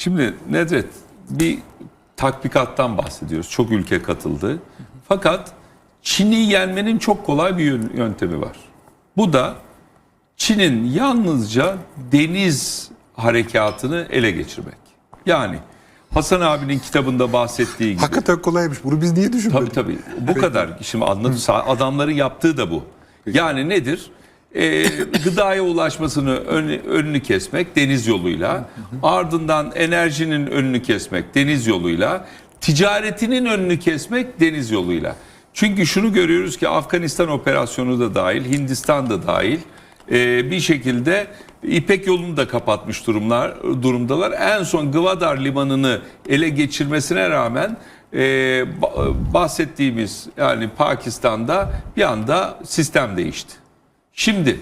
Şimdi Nedret bir tatbikattan bahsediyoruz. Çok ülke katıldı. Fakat Çin'i yenmenin çok kolay bir yön- yöntemi var. Bu da Çin'in yalnızca deniz harekatını ele geçirmek. Yani Hasan abinin kitabında bahsettiği gibi. Hakikaten kolaymış. Bunu biz niye düşünmedik? Tabii tabii. Bu kadar. Şimdi anlat adamların yaptığı da bu. Yani nedir? Ee, gıdaya ulaşmasını ön- önünü kesmek deniz yoluyla, ardından enerjinin önünü kesmek deniz yoluyla, ticaretinin önünü kesmek deniz yoluyla. Çünkü şunu görüyoruz ki Afganistan operasyonu da dahil, Hindistan da dahil e, bir şekilde İpek yolunu da kapatmış durumlar durumdalar. En son Gwadar limanını ele geçirmesine rağmen e, ba- bahsettiğimiz yani Pakistan'da bir anda sistem değişti. Şimdi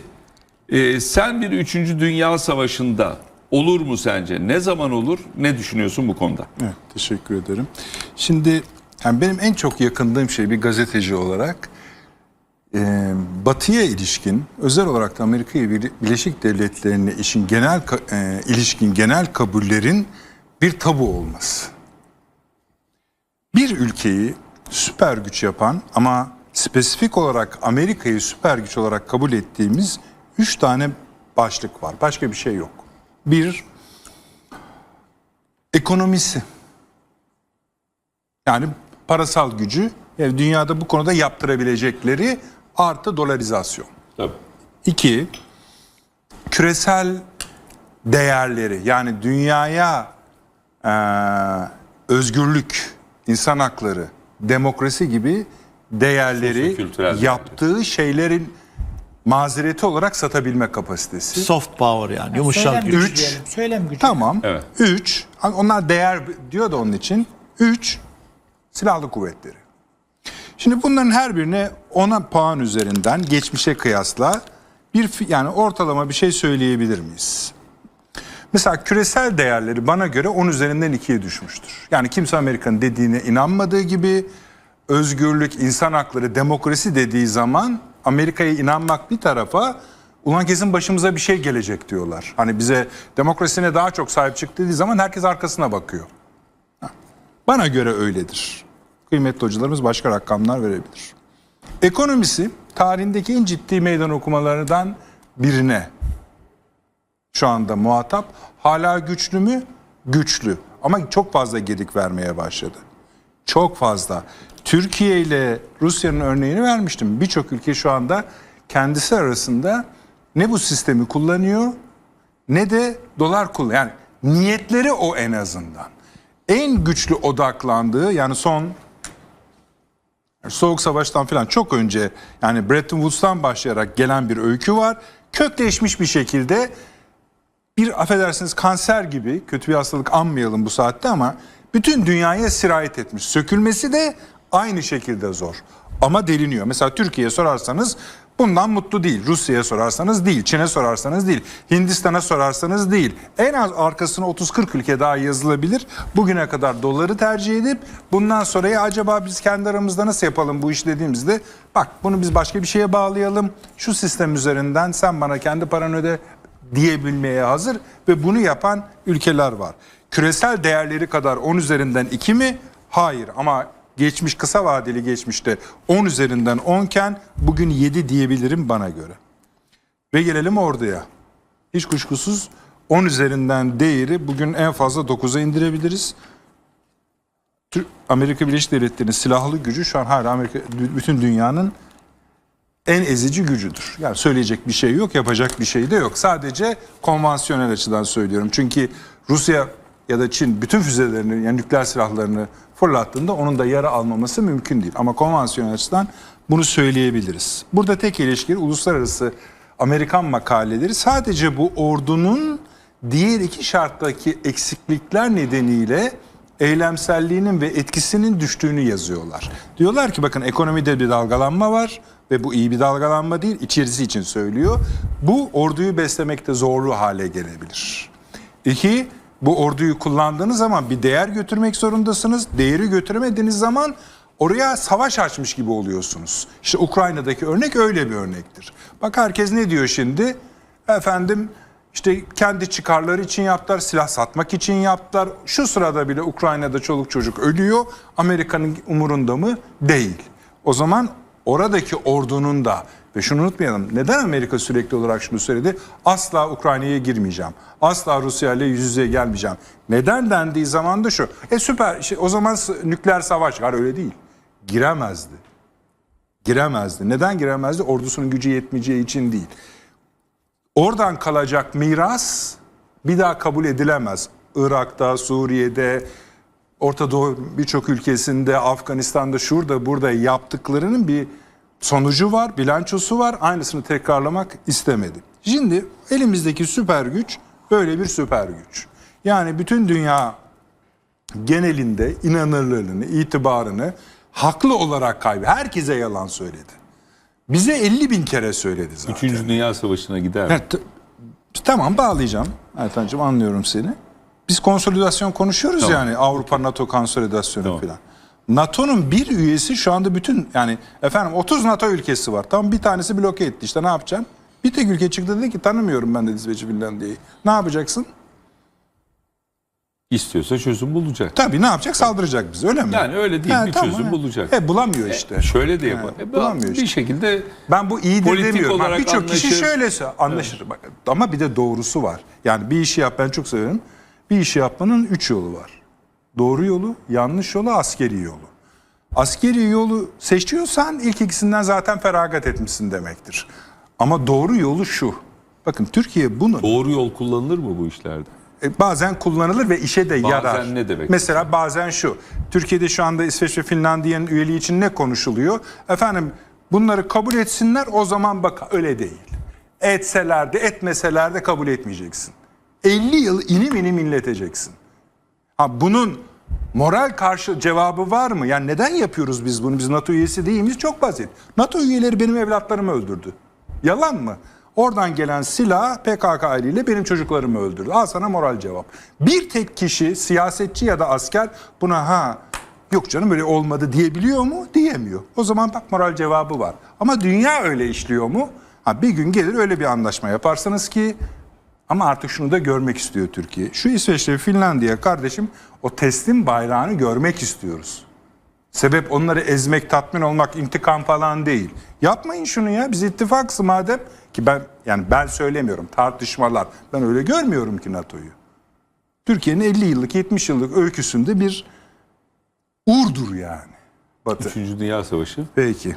e, sen bir 3. Dünya Savaşı'nda olur mu sence? Ne zaman olur? Ne düşünüyorsun bu konuda? Evet, teşekkür ederim. Şimdi yani benim en çok yakındığım şey bir gazeteci olarak e, Batı'ya ilişkin özel olarak da Amerika Birleşik Devletleri'ne işin genel e, ilişkin genel kabullerin bir tabu olması. Bir ülkeyi süper güç yapan ama spesifik olarak Amerika'yı süper güç olarak kabul ettiğimiz üç tane başlık var. Başka bir şey yok. Bir, ekonomisi. Yani parasal gücü yani dünyada bu konuda yaptırabilecekleri artı dolarizasyon. Tabii. İki, küresel değerleri yani dünyaya eee, özgürlük, insan hakları, demokrasi gibi değerleri Sosyokültürel yaptığı şeylerin mazereti olarak satabilme kapasitesi. Soft power yani yumuşak Söylem güç. gücü Üç. diyelim. Söylem gücü. Tamam. Evet. Üç. Onlar değer diyor da onun için. Üç. Silahlı kuvvetleri. Şimdi bunların her birine 10 puan üzerinden geçmişe kıyasla bir fi- yani ortalama bir şey söyleyebilir miyiz? Mesela küresel değerleri bana göre 10 üzerinden 2'ye düşmüştür. Yani kimse Amerika'nın dediğine inanmadığı gibi özgürlük, insan hakları, demokrasi dediği zaman Amerika'ya inanmak bir tarafa ulan kesin başımıza bir şey gelecek diyorlar. Hani bize demokrasine daha çok sahip çık dediği zaman herkes arkasına bakıyor. Bana göre öyledir. Kıymetli hocalarımız başka rakamlar verebilir. Ekonomisi tarihindeki en ciddi meydan okumalarından birine şu anda muhatap. Hala güçlü mü? Güçlü. Ama çok fazla gedik vermeye başladı. Çok fazla. Türkiye ile Rusya'nın örneğini vermiştim. Birçok ülke şu anda kendisi arasında ne bu sistemi kullanıyor ne de dolar kullanıyor. Yani niyetleri o en azından. En güçlü odaklandığı yani son Soğuk Savaş'tan falan çok önce yani Bretton Woods'tan başlayarak gelen bir öykü var. Kökleşmiş bir şekilde bir affedersiniz kanser gibi kötü bir hastalık anmayalım bu saatte ama bütün dünyaya sirayet etmiş. Sökülmesi de aynı şekilde zor. Ama deliniyor. Mesela Türkiye'ye sorarsanız bundan mutlu değil. Rusya'ya sorarsanız değil. Çin'e sorarsanız değil. Hindistan'a sorarsanız değil. En az arkasına 30-40 ülke daha yazılabilir. Bugüne kadar doları tercih edip bundan sonraya acaba biz kendi aramızda nasıl yapalım bu iş dediğimizde bak bunu biz başka bir şeye bağlayalım. Şu sistem üzerinden sen bana kendi paranı öde diyebilmeye hazır ve bunu yapan ülkeler var. Küresel değerleri kadar 10 üzerinden 2 mi? Hayır ama geçmiş kısa vadeli geçmişte 10 üzerinden 10 iken bugün 7 diyebilirim bana göre. Ve gelelim orduya. Hiç kuşkusuz 10 üzerinden değeri bugün en fazla 9'a indirebiliriz. Amerika Birleşik Devletleri'nin silahlı gücü şu an hala Amerika bütün dünyanın en ezici gücüdür. Yani söyleyecek bir şey yok, yapacak bir şey de yok. Sadece konvansiyonel açıdan söylüyorum. Çünkü Rusya ya da Çin bütün füzelerini yani nükleer silahlarını fırlattığında onun da yara almaması mümkün değil. Ama konvansiyonel açıdan bunu söyleyebiliriz. Burada tek ilişki uluslararası Amerikan makaleleri sadece bu ordunun diğer iki şarttaki eksiklikler nedeniyle eylemselliğinin ve etkisinin düştüğünü yazıyorlar. Diyorlar ki bakın ekonomide bir dalgalanma var ve bu iyi bir dalgalanma değil içerisi için söylüyor. Bu orduyu beslemekte zorlu hale gelebilir. İki, bu orduyu kullandığınız zaman bir değer götürmek zorundasınız. Değeri götüremediğiniz zaman oraya savaş açmış gibi oluyorsunuz. İşte Ukrayna'daki örnek öyle bir örnektir. Bak herkes ne diyor şimdi? Efendim işte kendi çıkarları için yaptılar, silah satmak için yaptılar. Şu sırada bile Ukrayna'da çoluk çocuk ölüyor. Amerika'nın umurunda mı? Değil. O zaman oradaki ordunun da ve şunu unutmayalım. Neden Amerika sürekli olarak şunu söyledi? Asla Ukrayna'ya girmeyeceğim. Asla Rusya ile yüz yüze gelmeyeceğim. Neden dendiği zaman da şu. E süper. işte o zaman nükleer savaş. Hayır öyle değil. Giremezdi. Giremezdi. Neden giremezdi? Ordusunun gücü yetmeyeceği için değil. Oradan kalacak miras bir daha kabul edilemez. Irak'ta, Suriye'de, Orta Doğu birçok ülkesinde, Afganistan'da, şurada, burada yaptıklarının bir sonucu var, bilançosu var. Aynısını tekrarlamak istemedi. Şimdi elimizdeki süper güç böyle bir süper güç. Yani bütün dünya genelinde inanırlılığını, itibarını haklı olarak kaybetti. Herkese yalan söyledi. Bize 50 bin kere söyledi zaten. Üçüncü Dünya Savaşı'na gider? Evet, tamam bağlayacağım. Ertan'cığım anlıyorum seni. Biz konsolidasyon konuşuyoruz Tamam. yani Avrupa NATO konsolidasyonu Tamam. falan. NATO'nun bir üyesi şu anda bütün yani efendim 30 NATO ülkesi var. Tamam bir tanesi bloke etti işte ne yapacaksın? Bir tek ülke çıktı dedi ki tanımıyorum ben de İsveç'i Finlandiya'yı. Ne yapacaksın? İstiyorsa çözüm bulacak. Tabii ne yapacak? Saldıracak bize öyle mi? Yani öyle değil, bir çözüm bulacak. E, bulamıyor işte. Şöyle de yapar. Evet, E, bulamıyor bir işte. şekilde Ben bu iyi de demiyorum. Ha, Birçok kişi anlaşır. şöyle sö- anlaşır. Bak, ama bir de doğrusu var. Yani bir işi yap ben çok severim. Bir işi yapmanın üç yolu var. Doğru yolu, yanlış yolu, askeri yolu. Askeri yolu seçiyorsan ilk ikisinden zaten feragat etmişsin demektir. Ama doğru yolu şu. Bakın Türkiye bunu doğru yol kullanılır mı bu işlerde? e, bazen kullanılır ve işe de Bazen yarar. ne demek? Mesela bazen şu. Türkiye'de şu anda İsveç ve Finlandiya'nın üyeliği için ne konuşuluyor? Efendim bunları kabul etsinler o zaman bak öyle değil. Etseler de etmeseler de kabul etmeyeceksin. 50 yıl inim inim inleteceksin. Ha bunun moral karşı cevabı var mı? Yani neden yapıyoruz biz bunu? Biz NATO üyesi değil miyiz? Çok basit. NATO üyeleri benim evlatlarımı öldürdü. Yalan mı? Oradan gelen silah PKK ile benim çocuklarımı öldürdü. Al sana moral cevap. Bir tek kişi siyasetçi ya da asker buna ha yok canım öyle olmadı diyebiliyor mu? Diyemiyor. O zaman bak moral cevabı var. Ama dünya öyle işliyor mu? Ha bir gün gelir öyle bir anlaşma yaparsınız ki ama artık şunu da görmek istiyor Türkiye. Şu İsveç ve Finlandiya kardeşim o teslim bayrağını görmek istiyoruz. Sebep onları ezmek, tatmin olmak, intikam falan değil. Yapmayın şunu ya. Biz ittifaksı madem ki ben yani ben söylemiyorum tartışmalar. Ben öyle görmüyorum ki NATO'yu. Türkiye'nin 50 yıllık, 70 yıllık öyküsünde bir uğurdur yani. Batı. Üçüncü Dünya Savaşı. Peki.